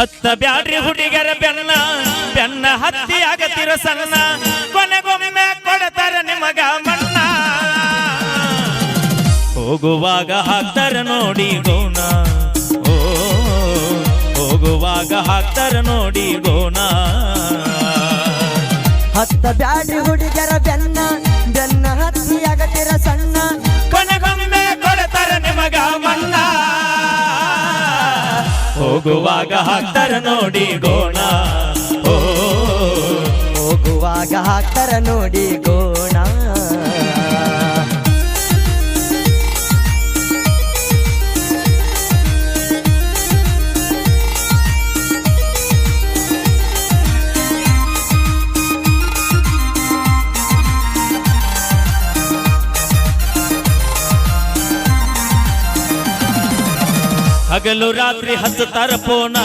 ಹತ್ತ ಬ್ಯಾಡ್ರಿ ಹುಡುಗರ ಬೆನ್ನ ಬೆನ್ನ ಹತ್ತಿ ಆಗತಿರ ಸಣ್ಣ. ಕೊನೆಗೊಮ್ಮೆ ಕೊಡತಾರ ನಿಮಗ ಮಣ್ಣ. ಹೋಗುವಾಗ ಹಾಕ್ತಾರ ನೋಡಿ ಗೋಣ. ಹೋಗುವಾಗ ಹಾಕ್ತಾರ ನೋಡಿ ಗೋಣ. ಹತ್ತ ಬ್ಯಾಡ್ರಿ ಹುಡುಗರ ಬೆನ್ನ ಹೋಗುವಾಗ ಹಾಕ್ತಾರ ನೋಡಿ ಗೋಣ. ಹೋಗುವಾಗ ಹಾಕ್ತಾರ ನೋಡಿ ಗೋಣ. ಹಗಲು ರಾತ್ರಿ ಹತ್ತು ತರಪೋಣ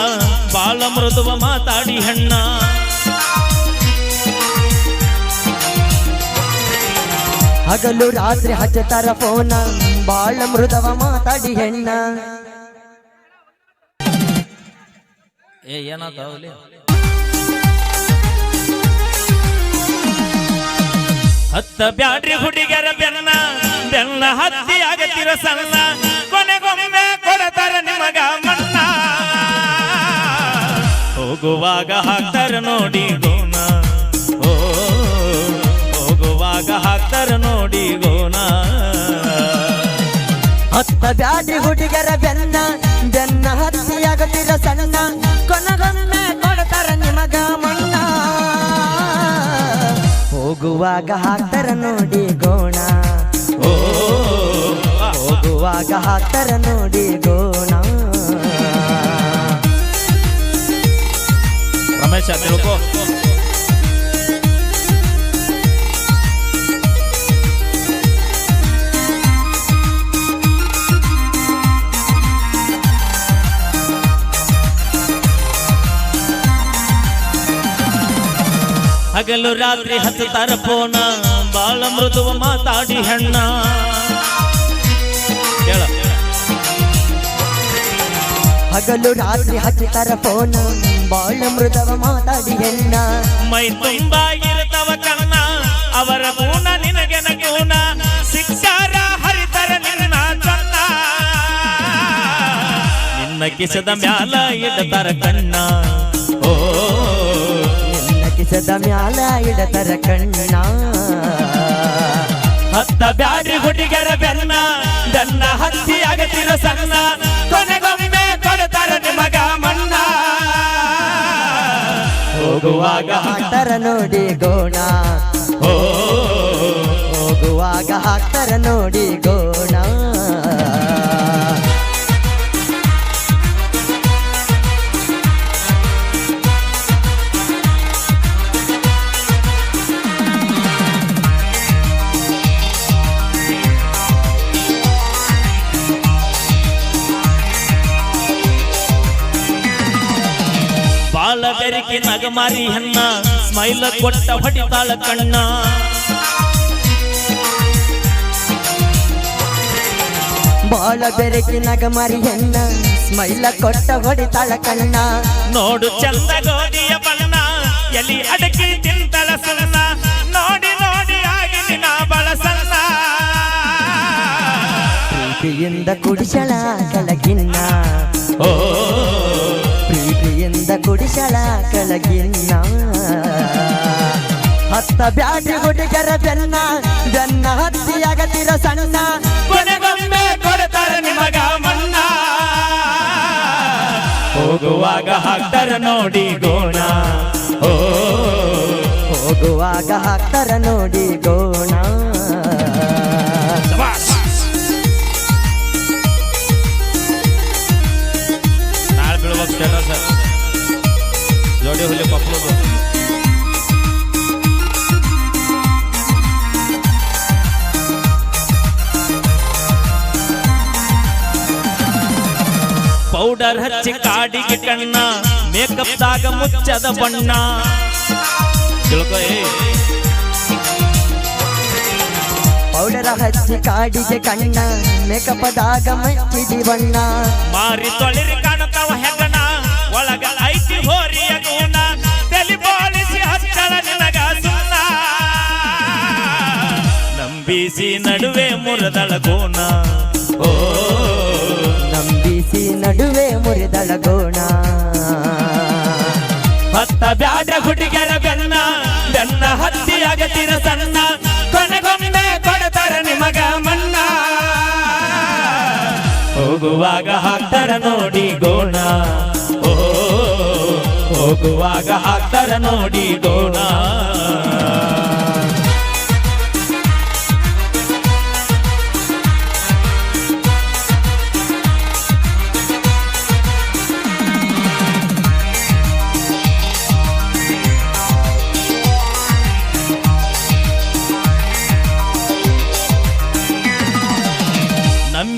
ಬಾಳ ಮೃದುವ ಮಾತಾಡಿ ಹಣ್ಣ. ಹಗಲು ರಾತ್ರಿ ಹಚ್ಚ ತರಪೋಣ ಬಾಳ ಮೃದವ ಮಾತಾಡಿ ಹೆಣ್ಣ. ಏ ಏನಾದವಲಿ ಹತ್ತ ಬ್ಯಾಡ್ರಿ ಹುಡುಗರ ಬೆನ್ನ. ಬೆನ್ನ ಹತ್ತಿ ಆಗತಿರ ಸಣ್ಣ. ಕೊನೆಗೊಮ್ಮೆ ಕೊಡತಾರ ನಿಮಗ ಮಣ್ಣ. ಹೋಗುವಾಗ ಹಾಕ್ತಾರ ನೋಡಿ ಗೋಣ. ಓ ಹೋಗುವಾಗ ಹಾಕ್ತಾರ ನೋಡಿ ಗೋಣ. ಹತ್ತ ಬ್ಯಾಡ್ರಿ ಹುಡುಗರ ಬೆನ್ನ ಬೆನ್ನ ಹತ್ತಿ ಆಗತಿರ ಸಣ್ಣ ಕೊನಗೊಮ್ಮೆ ಕೊಡ್ತಾರ ನಿಮಗ ಮಣ್ಣ. ಹೋಗುವಾಗ ಹಾಕ್ತಾರ ನೋಡಿ ಗೋಣ. ಓ ಹೋಗುವಾಗ ಹಾಕ್ತಾರ ನೋಡಿ ಗೋಣ. ರಮೇಶ ತಿಳ್ಕೋ. ಹಗಲು ರಾತ್ರಿ ಹತ್ತು ಫೋನ ಬಾಳ ಮೃದುವ ಮಾತಾಡಿ ಹೆಣ್ಣ. ಕೇಳ ಹಗಲು ರಾತ್ರಿ ಹಚ್ಚತಾರ ಫೋನ್ ಬಾಳ ಮೃದವ ಮಾತಾಡಿ ಹೆಣ್ಣ. ಮೈ ತುಂಬಾ ಇರುತ್ತವ ಕಣ್ಣ ಅವರ ಮೂನ ನಿನಗೆ ಹುನ ಶಿಕ್ಷಾರ ಹರಿತರ ನಿನ್ನ ಚನ್ನ ನಿನ್ನ ಕಿಸದ ಮ್ಯಾಲ ಇಡತರ ಕಣ್ಣ. ಓ ನಿನ್ನ ಕಿಸದ ಮ್ಯಾಲ ಇಡತರ ಕಣ್ಣ. ಹತ್ತ ಬ್ಯಾಡಿ ಹುಡುಗರ ಬೆನ್ನ. ಬೆನ್ನ ಹತ್ತಿ ಸಣ್ಣ ಕೊನೆಗೊಮ್ಮೆ ಕೊಡತಾರ ನಿಮಗ ಮಣ್ಣ ಹೋಗುವಾಗ ಹಾಕ್ತಾರ ನೋಡಿ ಗೋಣ. ಹೋಗುವಾಗ ಹಾಕ್ತಾರ ನೋಡಿ ಗೋಣ. ಬೆರಿಕೆ ನಗಮಾರಿ ಹೆಣ್ಣ ಸ್ಮೈಲ್ ಕೊಟ್ಟ ಹೊಡಿತಾಳ ಕಣ್ಣ. ಬಾಳ ಬೆರಕಿ ಮರಿ ಹೆಣ್ಣ ಸ್ಮೈಲ ಕೊಟ್ಟ ಹೊಡಿತಾಳ ಕಣ್ಣ. ನೋಡು ಚಂದ ಗೋಧಿಯ ಬಣ್ಣ ಎಲ್ಲಿ ಅಡಕಿ ತಿಂತಳ ಸಣ್ಣ. ನೋಡಿ ನೋಡಿ ಆಗಿ ನಿನ್ನ ಬಳ ಸಣ್ಣ. ಪ್ರೀತಿಯಿಂದ ಕುಡಿಸಳ ಕೆಳಗಿನ್ನ ಓ ಕುಡಿಸಳ ಕಳಗಿನ್ನ ಹತ್ತ ಬ್ಯಾಟ್ ಗುಡಿಗರ ಬೆನ್ನ ಬೆನ್ನ ಹತ್ತಿ ಆಗತಿರ ಸಣ್ಣ. ಕೊನೆಗೊಮ್ಮೆ ಕೊಡ್ತಾರ ನಿಮಗ ಮನ್ನ. ಹೋಗುವಾಗ ಹಾಕ್ತಾರ ನೋಡಿ ಗೋಣ. ಹೋಗುವಾಗ ಹಾಕ್ತಾರ ನೋಡಿ ಗೋಣ. ಜೋಡಿ ಹುಲಿ ಮಕ್ಕಳು ಪೌಡರ್ ಹಚ್ಚಿ ಕಾಡಿಗೆ ಕಣ್ಣ ಮೇಕಪ್ ದಾಗ ಮುಚ್ಚದ ಬಣ್ಣ ತಿಳ್ಕೊ ಏ ಪೌಡರ ಹಚ್ಚಿ ಕಾಡಿಗೆ ಕಣ್ಣ ಮೇಕಪದಾಗ ಮಚ್ಚಿಡಿ ಬಣ್ಣ ಮಾರಿ ತೊಳಿರಿ ಕಾಣತಾವ ಹೆಗಣ ಒಳಗ ನಂಬಿಸಿ ನಡುವೆ ಮುರದಳ ಗೋಣ ಓ ನಂಬಿಸಿ ನಡುವೆ ಮುರಿದಳಗೋಣ ಹತ್ತ ಬ್ಯಾಡ ಹುಡುಗರ ಬೆನ್ನ ಬೆನ್ನ ಹತ್ತಿ ಆಗತಿರ ಸಣ್ಣ ಕೊನೆಗೊಮ್ಮೆ ಕೊಡತರ ನಿಮಗ ಮನ್ನ. ಹೋಗುವಾಗ ಹಾಕ್ತಾರ ನೋಡಿ ಗೋಣ. ಓ ಹೋಗುವಾಗ ಹಾಕ್ತಾರ ನೋಡಿ ಗೋಣ.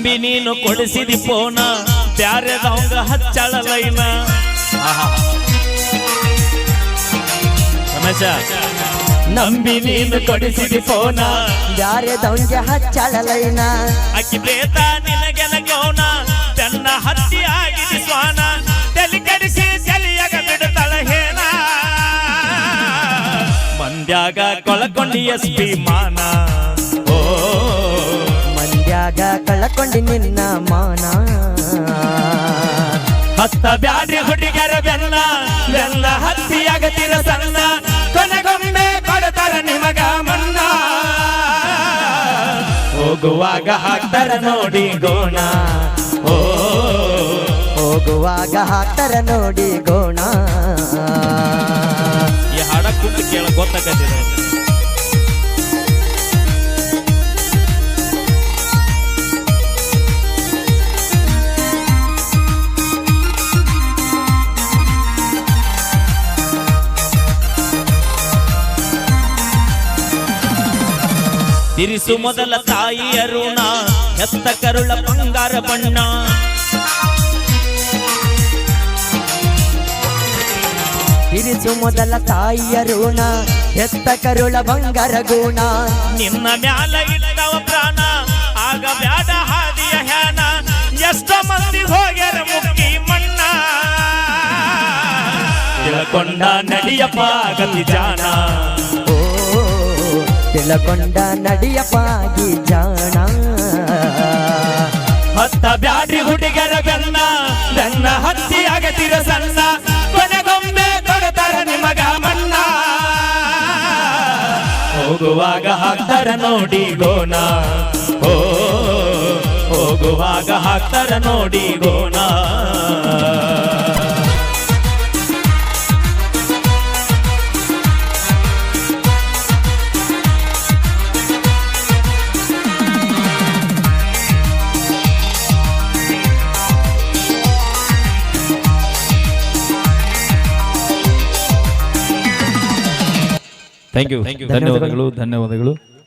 ನಂಬಿ ನೀನು ಕೊಡಿಸಿದಿ ಪೋನ. ಬ್ಯಾರೆದವಂಗ ಹಚ್ಚಳ ಲೈನ ರಮೇಶ. ನಂಬಿ ನೀನು ಕೊಡಿಸಿದಿ ಪೋನ. ಬ್ಯಾರೆ ದೌಂಗೆ ಹಚ್ಚಳಲೈನ. ಅಕ್ಕಿ ಪ್ರೇತ ನಿನಗೆನ ಗೌನ ತನ್ನ ಹತ್ತಿ ಆಗಿದೆ ಸ್ವಾನ. ತಲೆ ಕಡಿಸಿ ತಲೆಯಾಗ ಬಿಡುತ್ತಳ ಹೇನ. ಮಂದ್ಯಾಗ ಕೊಳಕೊಂಡಿ ಎಸ್ ಮಾನ. ಓ. ಮಂಡ್ಯಾಗ ಕಳಕೊಂಡಿ ನಿನ್ನ ಮಾನ. ಹತ್ತ ಬ್ಯಾಡ್ರಿ ಹುಡುಗರ ಬೆಲ್ಲ ಬೆನ್ನ ಹತ್ತಿಯಾಗತಿರ ಸಣ್ಣ ಕೊನೆಗೊಮ್ಮೆ ಕೊಡ್ತಾರ ನಿಮಗ ಮನ್ನ. ಹೋಗುವಾಗ ಹಾಕ್ತಾರ ನೋಡಿ ಗೋಣ. ಓ ಹೋಗುವಾಗ ಹಾಕ್ತಾರ ನೋಡಿ ಗೋಣ. ಈ ಹಾಡ ಕುಂತು ಕೇಳ ಗೊತ್ತಾಗತ್ತಿರ ತಿರಿಸು ಮೊದಲ ತಾಯಿ ಅರುಣ ಹೆತ್ತ ಕರುಳ ಬಂಗಾರ ಬಣ್ಣ. ತಿರಿಸು ಮೊದಲ ತಾಯಿಯ ಋಣ ಹೆತ್ತ ಕರುಳ ಬಂಗಾರ ಗುಣ. ನಿನ್ನ ಮ್ಯಾಲ ಇಟ್ಟವ ಪ್ರಾಣ ಆಗ ಬ್ಯಾಡ ಹಾದಿಯ ಹ್ಯಾನ. ಎಷ್ಟ ಮಂದಿ ಹೋಗ್ಯಾರ ಮುಕ್ಕಿ ಮಣ್ಣ. ತಿಳ್ಕೊಂಡ ನಡಿಯಪ್ಪ ಗತಿ ಜಾನ. ತಿಳಕೊಂಡ ನಡಿಯಪ್ಪಾಗಿ ಜಾಣ. ಹತ್ತ ಬ್ಯಾಡ್ರಿ ಹುಡುಗರ ಬೆನ್ನ ಬೆನ್ನ ಹತ್ತಿ ಅಗತಿರ ಸಣ್ಣ, ಕೊನೆಗೊಮ್ಮೆ ಕೊಡ್ತಾರ ನಿಮಗ ಮಣ್ಣ. ಹೋಗುವಾಗ ಹಾಕ್ತಾರ ನೋಡಿ ಗೋಣ. ಓ ಹೋಗುವಾಗ ಹಾಕ್ತಾರ ನೋಡಿ ಗೋಣ. ಥ್ಯಾಂಕ್ ಯು ಧನ್ಯವಾದಗಳು. ಧನ್ಯವಾದಗಳು.